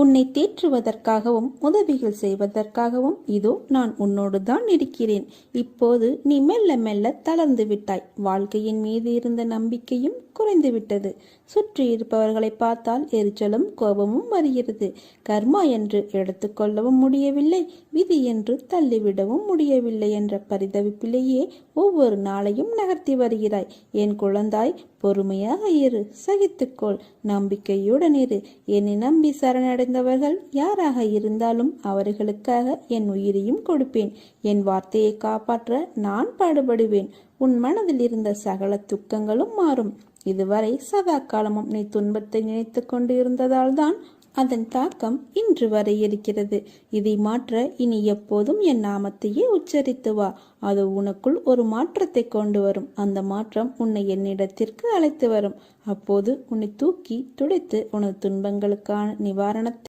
உன்னை தேற்றுவதற்காகவும் உதவிகள் செய்வதற்காகவும் இதோ நான் உன்னோடு தான் இருக்கிறேன். இப்போது நீ மெல்ல மெல்ல தளர்ந்து விட்டாய். வாழ்க்கையின் மீது இருந்த நம்பிக்கையும் குறைந்துவிட்டது. சுற்றி இருப்பவர்களை பார்த்தால் எரிச்சலும் கோபமும் வருகிறது. கர்மா என்று எடுத்துக்கொள்ளவும் முடியவில்லை. விதி என்று தள்ளிவிடவும் முடியவில்லை என்ற பரிதவிப்பிலேயே ஒவ்வொரு நாளையும் நகர்த்தி வருகிறாய். என் குழந்தாய் பொறுமையாக இரு. சகித்துக்கொள். நம்பிக்கையுடன் இரு. என்னை நம்பி சரணடை சேர்ந்தவர்கள் யாராக இருந்தாலும் அவர்களுக்காக என் உயிரையும் கொடுப்பேன். என் வார்த்தையை காப்பாற்ற நான் பாடுபடுவேன். உன் மனதில் இருந்த சகல துக்கங்களும் மாறும். இதுவரை சதா காலமும் நீ துன்பத்தை நினைத்து கொண்டு இருந்ததால் தான் அதன் தாக்கம் இன்று வரை இருக்கிறது. இதை மாற்ற இனி எப்போதும் என் நாமத்தையே உச்சரித்து வா. அது உனக்குள் ஒரு மாற்றத்தை கொண்டு வரும். அந்த மாற்றம் உன்னை என்னிடத்திற்கு அழைத்து வரும். அப்போது உன்னை தூக்கி துடைத்து உனது துன்பங்களுக்கான நிவாரணத்தை